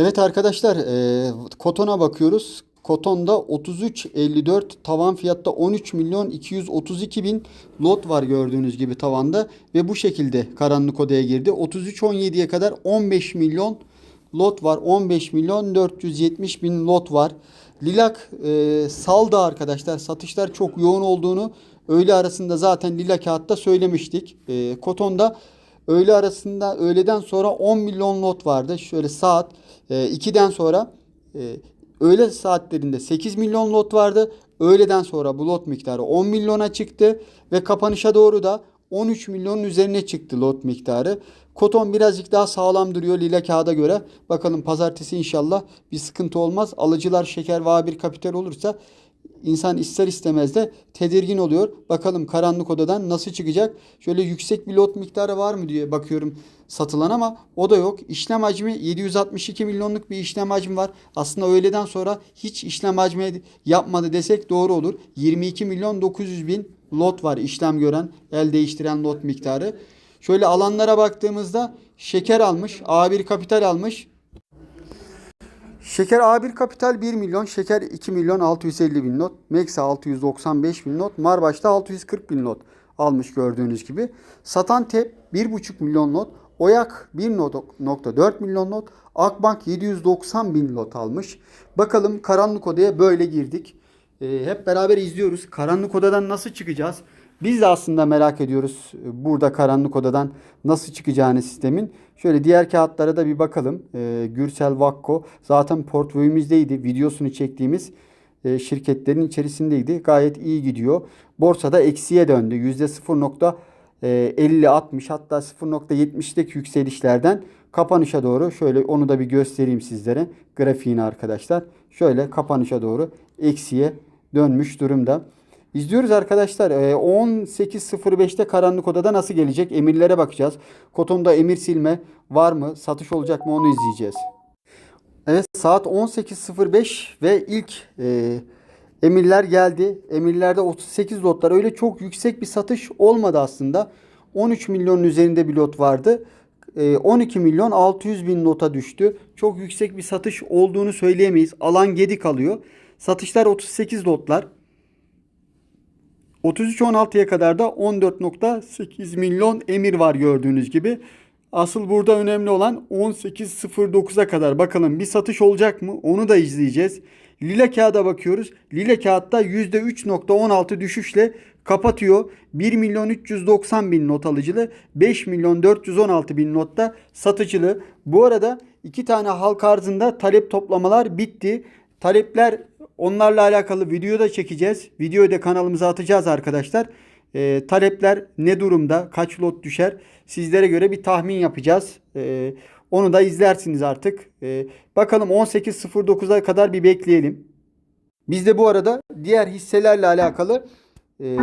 Evet arkadaşlar, e, Koton'a bakıyoruz. Koton'da 33.54 tavan fiyatta 13 milyon 232 bin lot var gördüğünüz gibi tavanda ve bu şekilde karanlık odaya girdi. 33.17'ye kadar 15 milyon lot var. 15 milyon 470 bin lot var. Lilak e, saldı arkadaşlar. Satışlar çok yoğun olduğunu öğle arasında zaten Lila kağıtta söylemiştik. E, Koton'da öğle arasında öğleden sonra 10 milyon lot vardı. Şöyle saat e, 2'den sonra e, öğle saatlerinde 8 milyon lot vardı. Öğleden sonra bu lot miktarı 10 milyona çıktı ve kapanışa doğru da 13 milyonun üzerine çıktı lot miktarı. Koton birazcık daha sağlam duruyor lila kağıda göre. Bakalım pazartesi inşallah bir sıkıntı olmaz. Alıcılar şeker ve A1 kapital olursa insan ister istemez de tedirgin oluyor. Bakalım karanlık odadan nasıl çıkacak? Şöyle yüksek bir lot miktarı var mı diye bakıyorum satılan ama o da yok. İşlem hacmi 762 milyonluk bir işlem hacmi var. Aslında öğleden sonra hiç işlem hacmi yapmadı desek doğru olur. 22 milyon 900 bin lot var işlem gören, el değiştiren lot miktarı. Şöyle alanlara baktığımızda şeker almış, A1 kapital almış. Şeker A1 Kapital 1 milyon, Şeker 2 milyon 650 bin not, Mexa 695 bin not, Marbaş'ta 640 bin not almış gördüğünüz gibi. Satan Tep 1,5 milyon not, Oyak 1.4 milyon not, Akbank 790 bin lot almış. Bakalım karanlık odaya böyle girdik. Ee, hep beraber izliyoruz. Karanlık odadan nasıl çıkacağız? Biz de aslında merak ediyoruz e, burada karanlık odadan nasıl çıkacağını sistemin. Şöyle diğer kağıtlara da bir bakalım. Ee, Gürsel Vakko zaten portföyümüzdeydi. Videosunu çektiğimiz e, şirketlerin içerisindeydi. Gayet iyi gidiyor. Borsada eksiye döndü. %0.50-60 hatta 0.70'deki yükselişlerden kapanışa doğru şöyle onu da bir göstereyim sizlere. Grafiğini arkadaşlar. Şöyle kapanışa doğru eksiye dönmüş durumda. İzliyoruz arkadaşlar. Ee, 18.05'te karanlık odada nasıl gelecek? Emirlere bakacağız. Koton'da emir silme var mı? Satış olacak mı? Onu izleyeceğiz. Evet saat 18.05 ve ilk e, emirler geldi. Emirlerde 38 lotlar. Öyle çok yüksek bir satış olmadı aslında. 13 milyonun üzerinde bir lot vardı. E, 12 milyon 600 bin nota düştü. Çok yüksek bir satış olduğunu söyleyemeyiz. Alan gedi kalıyor. Satışlar 38 lotlar. 33-16'ya kadar da 14.8 milyon emir var gördüğünüz gibi. Asıl burada önemli olan 18.09'a kadar bakalım bir satış olacak mı onu da izleyeceğiz. Lila kağıda bakıyoruz. Lila kağıtta %3.16 düşüşle kapatıyor. 1 milyon 390 bin not alıcılı, 5 milyon 416 bin notta satıcılı. Bu arada iki tane halk arzında talep toplamalar bitti. Talepler onlarla alakalı video da çekeceğiz. Videoyu da kanalımıza atacağız arkadaşlar. Ee, talepler ne durumda? Kaç lot düşer? Sizlere göre bir tahmin yapacağız. Ee, onu da izlersiniz artık. Ee, bakalım 18.09'a kadar bir bekleyelim. Biz de bu arada diğer hisselerle alakalı e,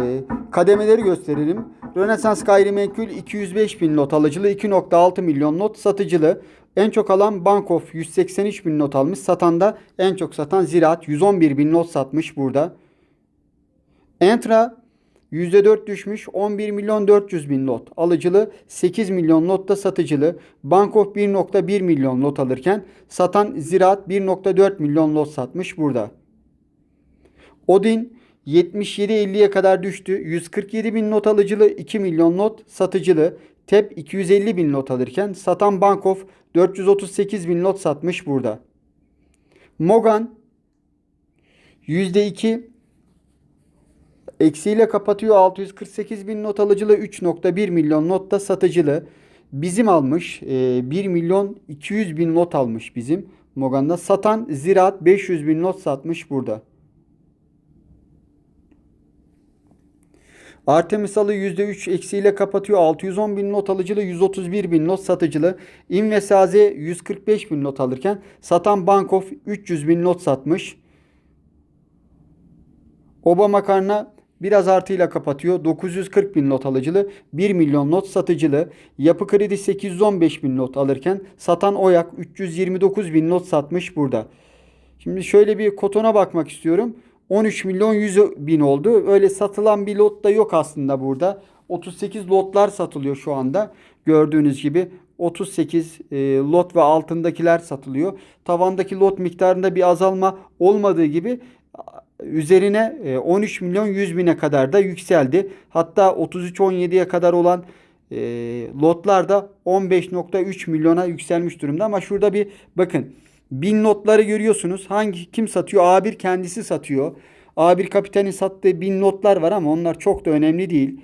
kademeleri gösterelim. Rönesans Gayrimenkul 205 bin not alıcılı 2.6 milyon not satıcılı. En çok alan Bankof 183 bin not almış. Satan da en çok satan Ziraat 111 bin not satmış burada. Entra %4 düşmüş 11 milyon 400 bin lot alıcılı 8 milyon lot da satıcılı. Bankof 1.1 milyon lot alırken satan Ziraat 1.4 milyon lot satmış burada. Odin 77.50'ye kadar düştü. 147 bin not alıcılı 2 milyon not satıcılı. TEP 250 bin not alırken satan Bankof 438 bin not satmış burada. Mogan %2 eksiyle kapatıyor 648 bin not alıcılı 3.1 milyon not da satıcılı. Bizim almış e, 1 milyon 200 bin not almış bizim Mogan'da. Satan Ziraat 500 bin not satmış burada. Artemis Alı %3 eksiyle kapatıyor. 610 bin not alıcılı, 131 bin not satıcılı. İnvesaze 145 bin not alırken satan Bankof 300 bin not satmış. Oba Makarna biraz artıyla kapatıyor. 940 bin not alıcılı, 1 milyon not satıcılı. Yapı Kredi 815 bin not alırken satan Oyak 329 bin not satmış burada. Şimdi şöyle bir kotona bakmak istiyorum. 13 milyon 100 bin oldu. Öyle satılan bir lot da yok aslında burada. 38 lotlar satılıyor şu anda. Gördüğünüz gibi 38 e, lot ve altındakiler satılıyor. Tavandaki lot miktarında bir azalma olmadığı gibi üzerine e, 13 milyon 100 bine kadar da yükseldi. Hatta 33-17'ye kadar olan e, lotlar da 15.3 milyona yükselmiş durumda. Ama şurada bir bakın bin notları görüyorsunuz. Hangi kim satıyor? A1 kendisi satıyor. A1 Kapital'in sattığı bin notlar var ama onlar çok da önemli değil.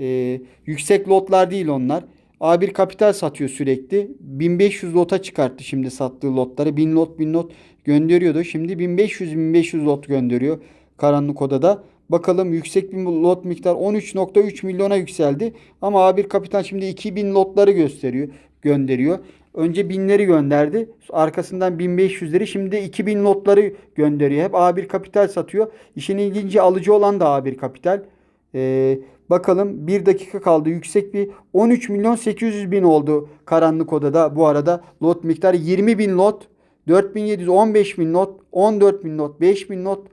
E, yüksek lotlar değil onlar. A1 Kapital satıyor sürekli. 1500 lota çıkarttı şimdi sattığı lotları. 1000 lot 1000 lot gönderiyordu. Şimdi 1500-1500 lot gönderiyor karanlık odada. Bakalım yüksek bir lot miktar 13.3 milyona yükseldi. Ama A1 Kapital şimdi 2000 lotları gösteriyor, gönderiyor. Önce binleri gönderdi. Arkasından 1500'leri şimdi de 2000 lotları gönderiyor. Hep A1 Kapital satıyor. İşin ilginci alıcı olan da A1 Kapital. Ee, bakalım bir dakika kaldı. Yüksek bir 13 milyon 800 bin oldu karanlık odada. Bu arada lot miktarı 20 bin lot. 4700 15 bin not 14 bin not 5 bin not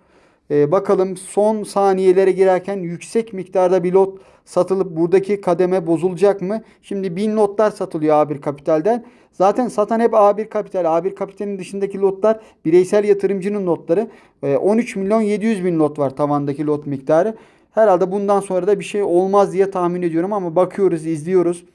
ee, bakalım son saniyelere girerken yüksek miktarda bir lot satılıp buradaki kademe bozulacak mı? Şimdi 1000 lotlar satılıyor A1 Kapital'den. Zaten satan hep A1 Kapital. A1 Kapital'in dışındaki lotlar bireysel yatırımcının lotları. Ee, 13 milyon 700 bin lot var tavandaki lot miktarı. Herhalde bundan sonra da bir şey olmaz diye tahmin ediyorum ama bakıyoruz, izliyoruz.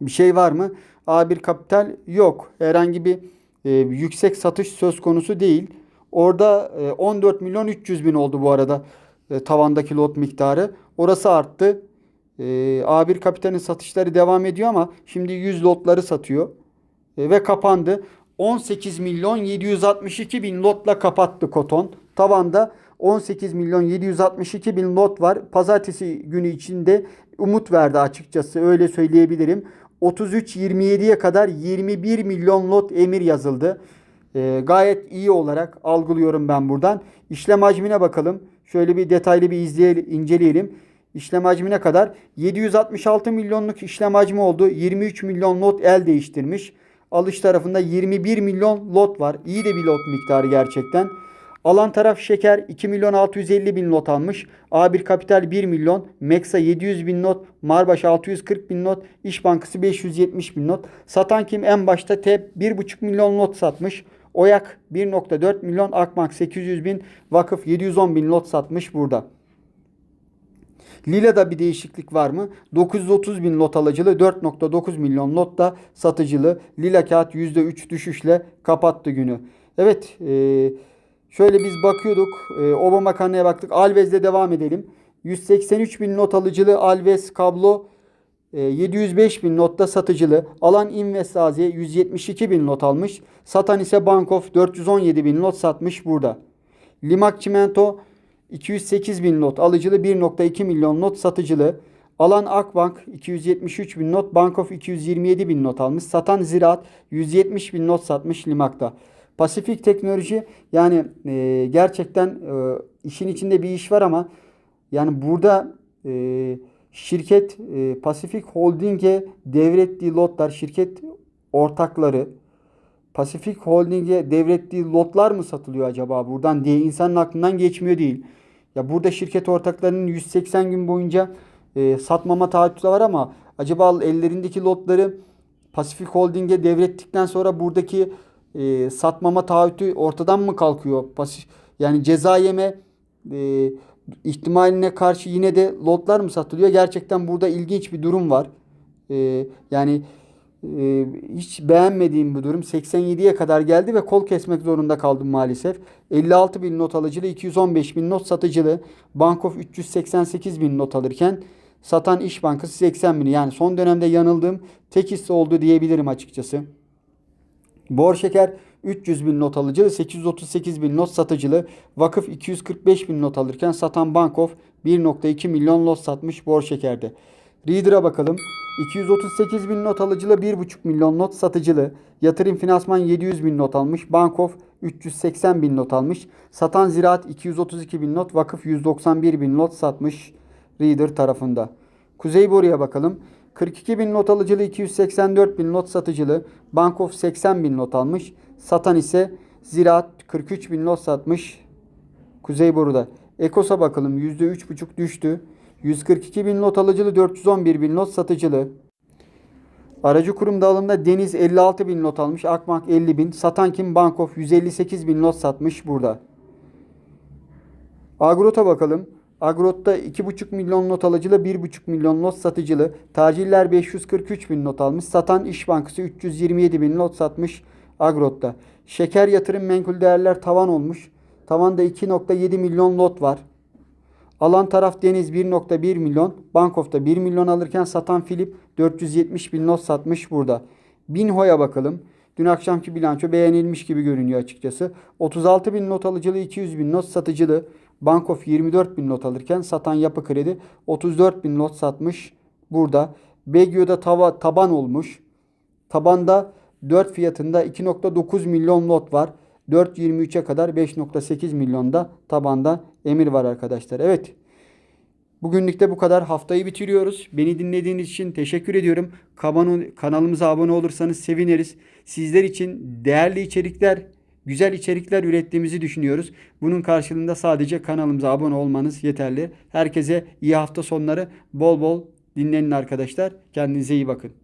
Bir şey var mı? A1 Kapital yok. Herhangi bir e, yüksek satış söz konusu değil. Orada e, 14 milyon 300 bin oldu bu arada e, tavandaki lot miktarı. Orası arttı. E, A1 Kapital'in satışları devam ediyor ama şimdi 100 lotları satıyor. E, ve kapandı. 18 milyon 762 bin lotla kapattı Koton. Tavanda 18 milyon 762 bin lot var. Pazartesi günü içinde umut verdi açıkçası öyle söyleyebilirim. 33-27'ye kadar 21 milyon lot emir yazıldı. Ee, gayet iyi olarak algılıyorum ben buradan. İşlem hacmine bakalım. Şöyle bir detaylı bir izleyelim, inceleyelim. İşlem hacmine kadar 766 milyonluk işlem hacmi oldu. 23 milyon lot el değiştirmiş. Alış tarafında 21 milyon lot var. İyi de bir lot miktarı gerçekten. Alan taraf şeker 2 milyon 650 bin not almış. A1 Kapital 1 milyon. Meksa 700 bin not. Marbaş 640 bin not. İş Bankası 570 bin not. Satan kim? En başta TEP 1,5 milyon not satmış. Oyak 1.4 milyon. Akbank 800 bin. Vakıf 710 bin lot satmış burada. Lila'da bir değişiklik var mı? 930 bin lot alıcılı 4.9 milyon lot da satıcılı. Lila kağıt %3 düşüşle kapattı günü. Evet e, şöyle biz bakıyorduk. E, Oba makarnaya baktık. Alves'le devam edelim. 183 bin not alıcılı Alves kablo 705 bin notta satıcılı. Alan Invest AZ 172 bin not almış. Satan ise Bankof 417 bin not satmış burada. Limak Çimento 208 bin not alıcılı 1.2 milyon not satıcılı. Alan Akbank 273 bin not, Bankof 227 bin not almış. Satan Ziraat 170 bin not satmış Limak'ta. Pasifik Teknoloji yani e, gerçekten e, işin içinde bir iş var ama yani burada e, şirket e, Pasifik Holding'e devrettiği lotlar, şirket ortakları Pasifik Holding'e devrettiği lotlar mı satılıyor acaba buradan diye insanın aklından geçmiyor değil. Ya burada şirket ortaklarının 180 gün boyunca e, satmama taahhütü var ama acaba ellerindeki lotları Pasifik Holding'e devrettikten sonra buradaki e, satmama taahhütü ortadan mı kalkıyor? Pasif, yani ceza yeme e, ihtimaline karşı yine de lotlar mı satılıyor? Gerçekten burada ilginç bir durum var. E, yani e, hiç beğenmediğim bu durum. 87'ye kadar geldi ve kol kesmek zorunda kaldım maalesef. 56 bin not alıcılı, 215 bin not satıcılı. Bankof 388 bin not alırken satan İş Bankası 80 bin. Yani son dönemde yanıldığım tek hisse oldu diyebilirim açıkçası. Bor Şeker 300 bin not alıcılı, 838 bin not satıcılı. Vakıf 245 bin not alırken satan Bankof 1.2 milyon lot satmış Bor Şeker'de. Reader'a bakalım. 238 bin not alıcılı 1,5 milyon not satıcılı. Yatırım finansman 700 bin not almış. Bankof 380 bin not almış. Satan ziraat 232 bin not. Vakıf 191 bin not satmış Reader tarafında. Kuzey Boru'ya bakalım. 42 bin not alıcılı 284 bin not satıcılı. Bankof 80 bin not almış. Satan ise ziraat 43 bin not satmış Kuzey Boru'da. Ekos'a bakalım %3,5 düştü. 142 bin not alıcılı 411 bin not satıcılı. Aracı kurum dağılımında Deniz 56 bin lot almış. Akbank 50 bin. Satan kim? Bankof 158 bin lot satmış burada. Agrot'a bakalım. Agrot'ta 2,5 milyon not alıcılı, 1,5 milyon not satıcılı. Taciller 543 bin not almış. Satan İş Bankası 327 bin not satmış Agrot'ta. Şeker yatırım menkul değerler tavan olmuş. Tavanda 2.7 milyon lot var. Alan taraf Deniz 1.1 milyon. Bankof'ta 1 milyon alırken satan Filip 470 bin not satmış burada. Binho'ya bakalım. Dün akşamki bilanço beğenilmiş gibi görünüyor açıkçası. 36 bin not alıcılı 200 bin not satıcılı. Bankof 24 bin not alırken satan yapı kredi 34 bin not satmış burada. Begio'da tava, taban olmuş. Tabanda 4 fiyatında 2.9 milyon lot var. 4.23'e kadar 5.8 milyonda tabanda emir var arkadaşlar. Evet. Bugünlük de bu kadar. Haftayı bitiriyoruz. Beni dinlediğiniz için teşekkür ediyorum. Kanalımıza abone olursanız seviniriz. Sizler için değerli içerikler, güzel içerikler ürettiğimizi düşünüyoruz. Bunun karşılığında sadece kanalımıza abone olmanız yeterli. Herkese iyi hafta sonları. Bol bol dinlenin arkadaşlar. Kendinize iyi bakın.